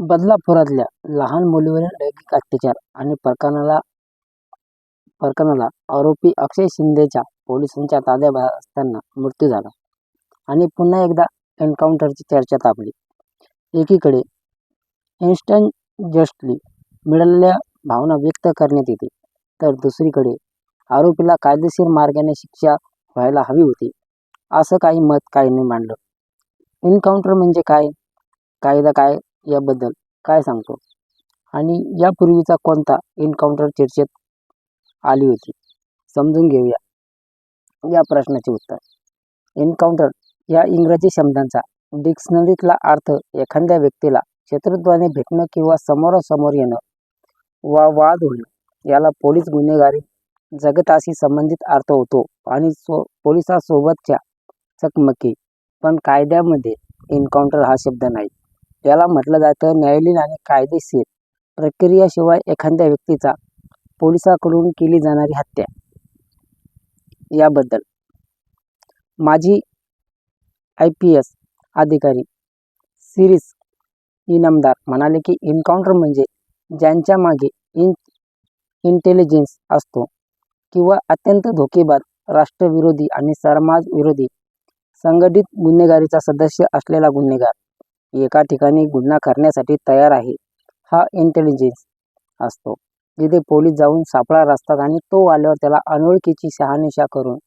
बदलापुरातल्या लहान मुलीवरील लैंगिक अत्याचार आणि प्रकरणाला प्रकरणाला आरोपी अक्षय शिंदेच्या पोलिसांच्या ताब्यात असताना मृत्यू झाला आणि पुन्हा एकदा एन्काउंटरची चर्चा तापली. एकीकडे इन्स्टंट जस्टली मिळालेल्या भावना व्यक्त करण्यात येते तर दुसरीकडे आरोपीला कायदेशीर मार्गाने शिक्षा व्हायला हवी होती, असं काही मत काहींनी मांडलं. एन्काउंटर म्हणजे काय? कायदा काय याबद्दल काय सांगतो? आणि यापूर्वीचा कोणता एन्काउंटर चर्चेत आली होती? समजून घेऊया या प्रश्नाचे उत्तर एन्काउंटर या इंग्रजी शब्दांचा डिक्शनरीतला अर्थ एखाद्या व्यक्तीला शत्रुत्वाने भेटणं किंवा समोरासमोर येणं वा वाद होणं याला पोलीस गुन्हेगारी जगताशी संबंधित अर्थ होतो आणि पोलिसासोबतच्या चकमकी. पण कायद्यामध्ये एन्काउंटर हा शब्द नाही. याला म्हटलं जातं न्यायालयीन आणि कायदेशीर प्रक्रियाशिवाय एखाद्या व्यक्तीचा पोलिसाकडून केली जाणारी हत्या. याबद्दल माजी आय पी एस अधिकारी सिरीस इनामदार म्हणाले की एन्काउंटर म्हणजे ज्यांच्या मागे इन इंटेलिजन्स असतो किंवा अत्यंत धोकेबाज, राष्ट्रविरोधी आणि समाजविरोधी संघटित गुन्हेगारीचा सदस्य असलेला गुन्हेगार एका ठिकाणी गुन्हा करण्यासाठी तयार आहे हा इंटेलिजन्स असतो. जिथे पोलीस जाऊन सापळा रचतात आणि तो आल्यावर त्याला अनोळखीची शहानिशा करून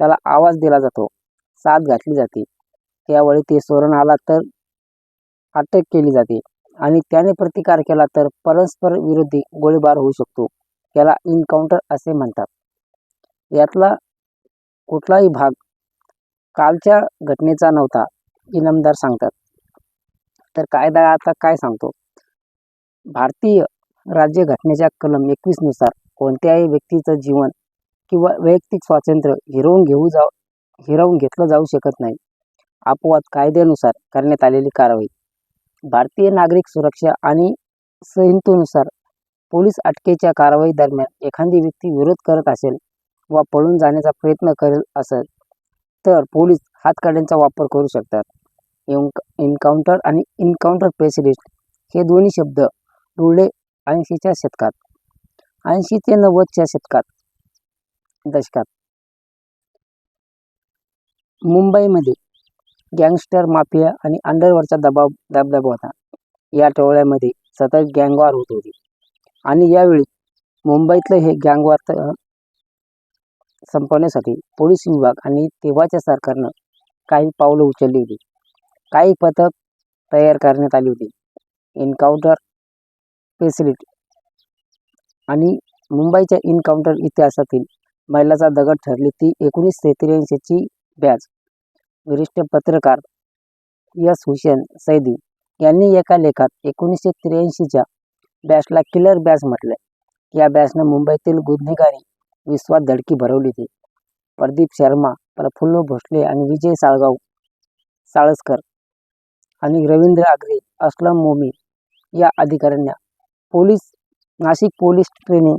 त्याला आवाज दिला जातो, साथ घातली जाते. त्यावेळी ते सोरण आला तर अटक केली जाते आणि त्याने प्रतिकार केला तर परस्परविरोधी गोळीबार होऊ शकतो. याला इन्काउंटर असे म्हणतात. यातला कुठलाही भाग कालच्या घटनेचा नव्हता इनामदार सांगतात. तर कायदा आता काय सांगतो? भारतीय राज्यघटनेच्या कलम एकवीसनुसार कोणत्याही व्यक्तीचं जीवन किंवा वैयक्तिक स्वातंत्र्य हिरावून घेतलं जाऊ शकत नाही. अपवाद कायद्यानुसार करण्यात आलेली कारवाई. भारतीय नागरिक सुरक्षा आणि संहितेनुसार पोलीस अटकेच्या कारवाई दरम्यान एखादी व्यक्ती विरोध करत असेल वा पळून जाण्याचा प्रयत्न करत असेल तर पोलीस हातकड्यांचा वापर करू शकतात. एन्काउंटर आणि इन्काउंटर स्पेशलिस्ट हे दोन्ही शब्द रुळले ऐंशीच्या शतकात ऐंशी ते नव्वदच्या शतकात दशकात मुंबईमध्ये गँगस्टर माफिया आणि अंडरवरचा दबाव दबदबा होता. या टोळ्यामध्ये सतत गँगवार होत होती आणि यावेळी मुंबईतलं हे गँगवार संपवण्यासाठी पोलीस विभाग आणि तेव्हाच्या सरकारनं काही पावलं उचलली होती. काही पथक तयार करण्यात आली होती. एन्काउंटर फेसिलिटी आणि मुंबईच्या इन्काउंटर इतिहासातील मैलाचा दगड ठरली ती एकोणीसशे त्र्याऐंशीची बॅच. वरिष्ठ पत्रकार यस हुसेन सैदी यांनी एका लेखात एकोणीसशे त्र्याऐंशीच्या बॅचला किलर बॅच म्हटलं या बॅचनं मुंबईतील गुन्हेगारी विश्वात धडकी भरवली होती. प्रदीप शर्मा, प्रफुल्ल भोसले आणि विजय साळगाव साळसकर आणि रवींद्र आगरे, असलम मोमी या अधिकाऱ्यांना पोलीस नाशिक पोलीस ट्रेनिंग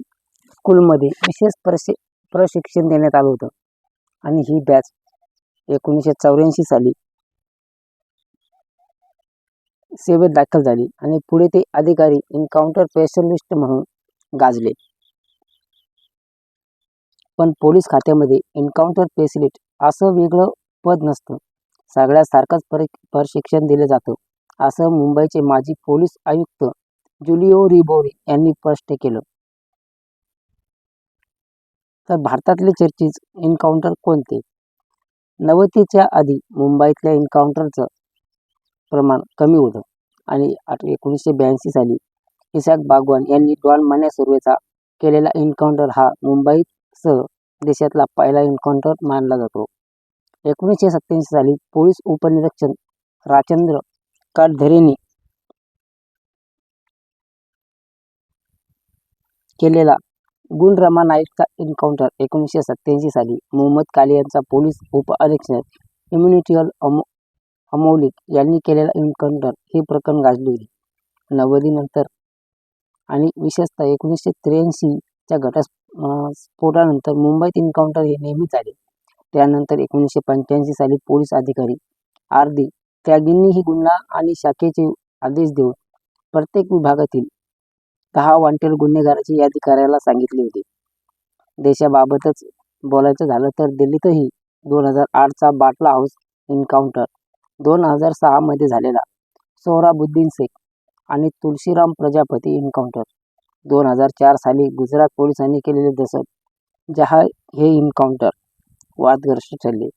स्कूलमध्ये विशेष प्रशिक्षण देण्यात आलं होतं आणि ही बॅच एकोणीसशे चौऱ्याऐंशी साली सेवेत दाखल झाली आणि पुढे ते अधिकारी एन्काउंटर स्पेशलिस्ट म्हणून गाजले. पण पोलीस खात्यामध्ये एन्काउंटर स्पेशलिस्ट असं वेगळं पद नसतं. सगळ्यांना सारखंच प्रशिक्षण दिलं जातं असं मुंबईचे माजी पोलीस आयुक्त जुलिओ रिबोरी यांनी स्पष्ट केलं. तर भारतातले चर्चित एन्काउंटर कोणते? नव्वदीच्या आधी मुंबईतल्या एन्काउंटरचं प्रमाण कमी होतं आणि एकोणीसशे ब्याऐंशी साली इसाक बागवान यांनी डॉन मन्या सुर्वेचा केलेला एन्काउंटर हा मुंबईसह देशातला पहिला एन्काउंटर मानला जातो. एकोणीसशे सत्त्याऐंशी साली पोलीस उपनिरीक्षक राजेंद्र कटघरेंनी केलेला गुणरमा नाईकचा एन्काउंटर. एकोणीसशे सत्त्याऐंशी साली मोहम्मद काले यांचा पोलीस उपअधीक्षक अमो अमौलिक यांनी केलेला एन्काउंटर हे प्रकरण गाजले होते. नव्वदीनंतर आणि विशेषतः एकोणीसशे त्र्याऐंशीच्या घटस्फोटानंतर मुंबईत एन्काउंटर हे नेहमीच झाले. त्यानंतर एकोणीसशे पंच्याऐंशी साली पोलीस अधिकारी आर. त्यागींनी त्यागींनी गुन्हा आणि शाखेचे आदेश देऊन प्रत्येक विभागातील दहा वांटेल गुन्हेगारांची यादी करायला सांगितली होती देशाबाबतच बोलायचं झालं तर दिल्लीतही दोन हजार आठचा बाटला हाऊस एन्काउंटर दोन हजार सहामध्ये झालेला सोहराबुद्दीन शेख आणि तुळशीराम प्रजापती एन्काउंटर दोन हजार चार साली गुजरात पोलिसांनी केलेले दसत जहा हे एन्काउंटर वादग्रस्त ठरले.